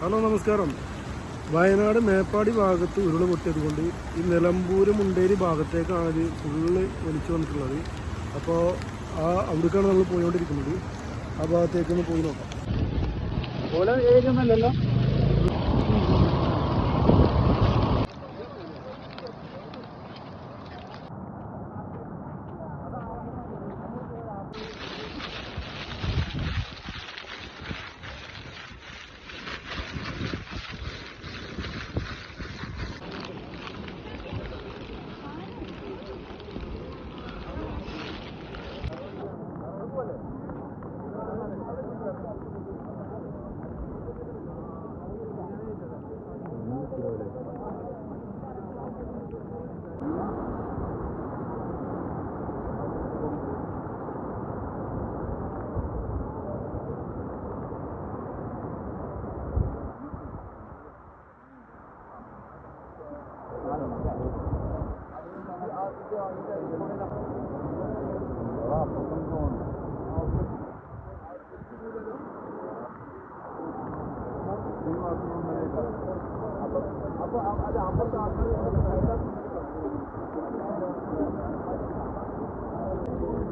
Hello നമസ്കാരം. വയനാട് മേപ്പാടി ഭാഗത്ത് ഉരുൾ പൊട്ടിയത് കൊണ്ട് ഈ നിലമ്പൂര് മുണ്ടേരി ഭാഗത്തേക്കാണ് ഇത് ഫുള്ള് ഒലിച്ചു വന്നിട്ടുള്ളത്. അപ്പോൾ ആ അവിടേക്കാണ് നമ്മൾ പോയിക്കൊണ്ടിരിക്കുന്നത് ആ ഭാഗത്തേക്ക് ഒന്ന് പോയി നോക്കാം. ഏരിയൊന്നല്ലല്ലോ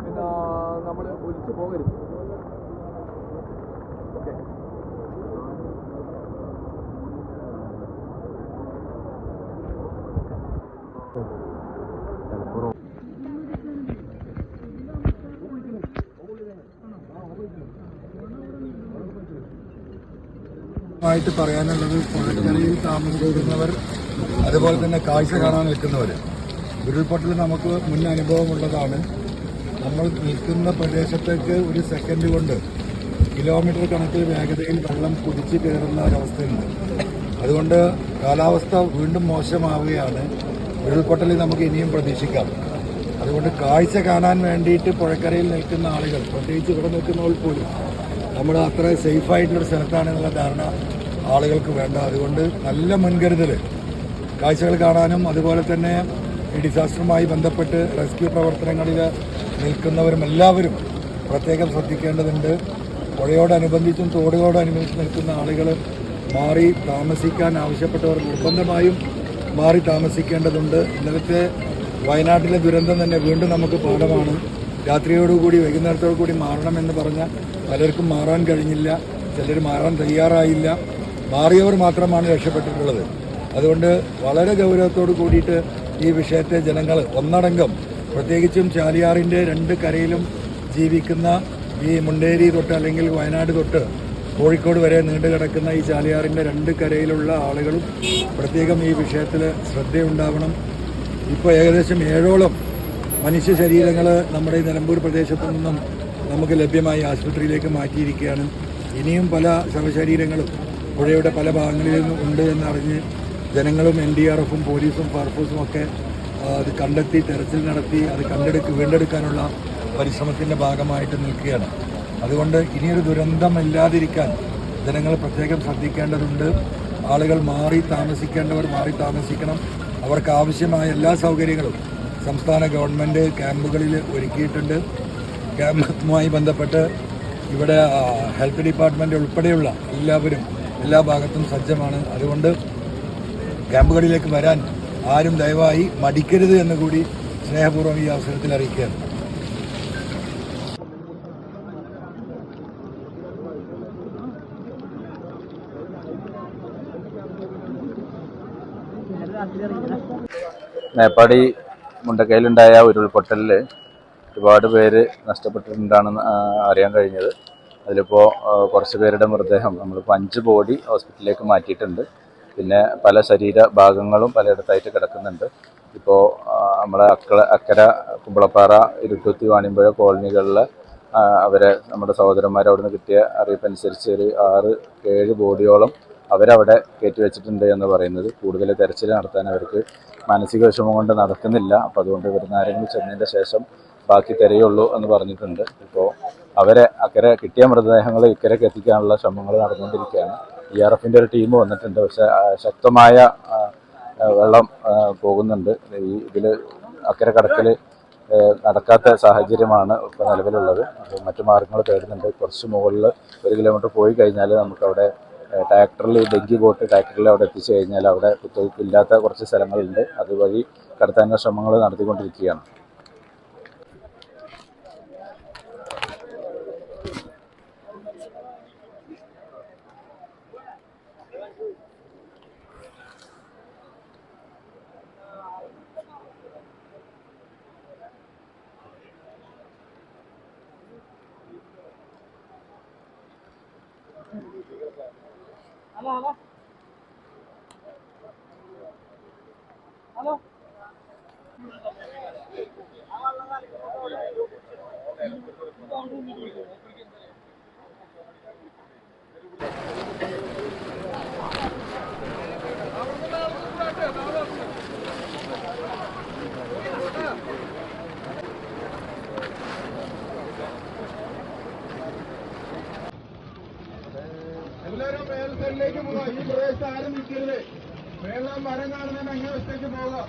പിന്നെ നമ്മൾ ഒലിച്ചു പോകരുത്. ഓക്കെ. ആയിട്ട് പറയാനുള്ളത് പുഴക്കരയിൽ താമസിക്കുന്നവർ അതുപോലെ തന്നെ കാഴ്ച കാണാൻ നിൽക്കുന്നവർ. ഉരുൾപൊട്ടൽ നമുക്ക് മുൻ അനുഭവമുള്ളതാണ്. നമ്മൾ നിൽക്കുന്ന പ്രദേശത്തേക്ക് ഒരു സെക്കൻഡ് കൊണ്ട് കിലോമീറ്റർ കണക്കിൽ വേഗതയിൽ വെള്ളം കുതിച്ച് കയറുന്ന ഒരവസ്ഥയുണ്ട്. അതുകൊണ്ട് കാലാവസ്ഥ വീണ്ടും മോശമാവുകയാണ്. ഉരുൾപൊട്ടൽ നമുക്ക് ഇനിയും പ്രതീക്ഷിക്കാം. അതുകൊണ്ട് കാഴ്ച കാണാൻ വേണ്ടിയിട്ട് പുഴക്കരയിൽ നിൽക്കുന്ന ആളുകൾ പ്രത്യേകിച്ച് ഇവിടെ നിൽക്കുന്നവർ പോലും നമ്മൾ അത്ര സേഫ് സ്ഥലത്താണ് സ്ഥലത്താണെന്നുള്ള ധാരണ ആളുകൾക്ക് വേണ്ട. അതുകൊണ്ട് നല്ല മുൻകരുതൽ. കാഴ്ചകൾ കാണാനും അതുപോലെ തന്നെ ഈ ഡിസാസ്റ്ററുമായി ബന്ധപ്പെട്ട് റെസ്ക്യൂ പ്രവർത്തനങ്ങളിൽ നിൽക്കുന്നവരും എല്ലാവരും പ്രത്യേകം ശ്രദ്ധിക്കേണ്ടതുണ്ട്. പുഴയോടനുബന്ധിച്ചും തോടുകളോടനുബന്ധിച്ച് നിൽക്കുന്ന ആളുകൾ മാറി താമസിക്കാൻ ആവശ്യപ്പെട്ടവർ നിർബന്ധമായും മാറി താമസിക്കേണ്ടതുണ്ട്. ഇന്നലത്തെ വയനാട്ടിലെ ദുരന്തം തന്നെ വീണ്ടും നമുക്ക് പാഠമാണ്. രാത്രിയോടുകൂടി വൈകുന്നേരത്തോടു കൂടി മാറണമെന്ന് പറഞ്ഞ പലർക്കും മാറാൻ കഴിഞ്ഞില്ല. ചിലർ മാറാൻ തയ്യാറായില്ല. മാറിയവർ മാത്രമാണ് രക്ഷപ്പെട്ടിട്ടുള്ളത്. അതുകൊണ്ട് വളരെ ഗൗരവത്തോട് കൂടിയിട്ട് ഈ വിഷയത്തെ ജനങ്ങൾ ഒന്നടങ്കം പ്രത്യേകിച്ചും ചാലിയാറിന്റെ രണ്ട് കരയിലും ജീവിക്കുന്ന ഈ മുണ്ടേരി തൊട്ട് അല്ലെങ്കിൽ വയനാട് തൊട്ട് കോഴിക്കോട് വരെ നീണ്ടു കിടക്കുന്ന ഈ ചാലിയാറിന്റെ രണ്ട് കരയിലുള്ള ആളുകളും പ്രത്യേകം ഈ വിഷയത്തിൽ ശ്രദ്ധയുണ്ടാവണം. ഇപ്പോൾ ഏകദേശം ഏഴോളം മനുഷ്യ ശരീരങ്ങൾ നമ്മുടെ ഈ നിലമ്പൂർ പ്രദേശത്തു നിന്നും നമുക്ക് ലഭ്യമായി ആശുപത്രിയിലേക്ക് മാറ്റിയിരിക്കുകയാണ്. ഇനിയും പല ശവശരീരങ്ങളും പുഴയുടെ പല ഭാഗങ്ങളിൽ നിന്നും ഉണ്ട് എന്നറിഞ്ഞ് ജനങ്ങളും എൻ ഡി ആർ എഫും പോലീസും ഫയർഫോഴ്സും ഒക്കെ അത് കണ്ടെത്തി തെരച്ചിൽ നടത്തി അത് കണ്ടെടുക്ക് വീണ്ടെടുക്കാനുള്ള പരിശ്രമത്തിന്റെ ഭാഗമായിട്ട് നിൽക്കുകയാണ്. അതുകൊണ്ട് ഇനിയൊരു ദുരന്തം ഇല്ലാതിരിക്കാൻ ജനങ്ങൾ പ്രത്യേകം ശ്രദ്ധിക്കേണ്ടതുണ്ട്. ആളുകൾ മാറി താമസിക്കേണ്ടവർ മാറി താമസിക്കണം. അവർക്ക് ആവശ്യമായ എല്ലാ സൗകര്യങ്ങളും സംസ്ഥാന ഗവൺമെന്റ് ക്യാമ്പുകളിൽ ഒരുക്കിയിട്ടുണ്ട്. ക്യാമ്പുമായി ബന്ധപ്പെട്ട് ഇവിടെ ഹെൽത്ത് ഡിപ്പാർട്ട്മെന്റ് ഉൾപ്പെടെയുള്ള എല്ലാവരും എല്ലാ ഭാഗത്തും സജ്ജമാണ്. അതുകൊണ്ട് ക്യാമ്പുകളിലേക്ക് വരാൻ ആരും ദയവായി മടിക്കരുത് എന്ന് കൂടി സ്നേഹപൂർവം ഈ അവസരത്തിൽ അറിയിക്കുകയാണ്. മേപ്പാടി മുണ്ടക്കയിലുണ്ടായ ഉരുൾപൊട്ടലിൽ ഒരുപാട് പേര് നഷ്ടപ്പെട്ടിട്ടുണ്ടാണെന്ന് അറിയാൻ കഴിഞ്ഞത്. അതിലിപ്പോൾ കുറച്ച് പേരുടെ മൃതദേഹം നമ്മളിപ്പോൾ അഞ്ച് ബോഡി ഹോസ്പിറ്റലിലേക്ക് മാറ്റിയിട്ടുണ്ട്. പിന്നെ പല ശരീര ഭാഗങ്ങളും പലയിടത്തായിട്ട് കിടക്കുന്നുണ്ട്. ഇപ്പോൾ നമ്മളെ അക്കള അക്കര കുമ്പളപ്പാറ ഇരുട്ടുത്തി വാണിമ്പുഴ കോളനികളിൽ അവരെ നമ്മുടെ സഹോദരന്മാർ അവിടുന്ന് കിട്ടിയ അറിയിപ്പനുസരിച്ച് ഒരു ആറ് ഏഴ് ബോഡിയോളം അവരവിടെ കയറ്റി വെച്ചിട്ടുണ്ട് എന്ന് പറയുന്നത്. കൂടുതൽ തെരച്ചിൽ നടത്താൻ അവർക്ക് മാനസിക വിഷമം കൊണ്ട് നടക്കുന്നില്ല. അപ്പോൾ അതുകൊണ്ട് ഇവിടുന്ന് ആരെങ്കിലും ചെന്നതിന്റെ ശേഷം ബാക്കി തിരയുള്ളൂ എന്ന് പറഞ്ഞിട്ടുണ്ട്. ഇപ്പോൾ അവരെ അക്കരെ കിട്ടിയ മൃതദേഹങ്ങൾ ഇക്കരക്ക് എത്തിക്കാനുള്ള ശ്രമങ്ങൾ നടന്നുകൊണ്ടിരിക്കുകയാണ്. ഇ ആർ എഫിന്റെ ഒരു ടീം വന്നിട്ടുണ്ട്. പക്ഷേ ശക്തമായ വെള്ളം പോകുന്നുണ്ട്. ഈ ഇതിൽ അക്കരെ കടക്കൽ നടക്കാത്ത സാഹചര്യമാണ് ഇപ്പോൾ നിലവിലുള്ളത്. അപ്പോൾ മറ്റു മാർഗങ്ങൾ തേടുന്നുണ്ട്. കുറച്ച് മുകളിൽ ഒരു കിലോമീറ്റർ പോയി കഴിഞ്ഞാൽ നമുക്കവിടെ ട്രാക്ടറിൽ ഡെങ്കി ബോട്ട് ട്രാക്ടറിൽ അവിടെ എത്തിച്ചു കഴിഞ്ഞാൽ അവിടെ കുത്തൊഴുക്കില്ലാത്ത കുറച്ച് സ്ഥലങ്ങളുണ്ട്. അതുവഴി കടത്താനുള്ള ശ്രമങ്ങൾ നടത്തിക്കൊണ്ടിരിക്കുകയാണ്. 하나 하나 하나 하나 എല്ലാവരും മേൽ സൈഡിലേക്ക് പോകാം. ഈ പ്രദേശത്ത് ആരും നിൽക്കരുത്. മേളം മരം കാണുന്നതിന് അങ്ങനെ വശത്തേക്ക് പോകാം.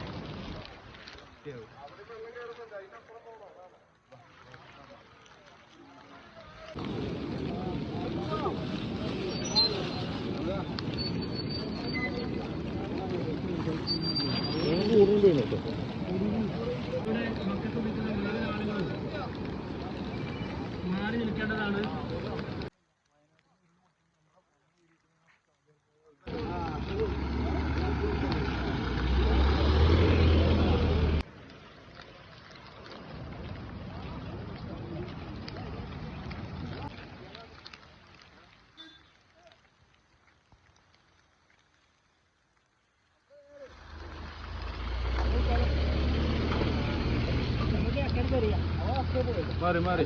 मारे मारे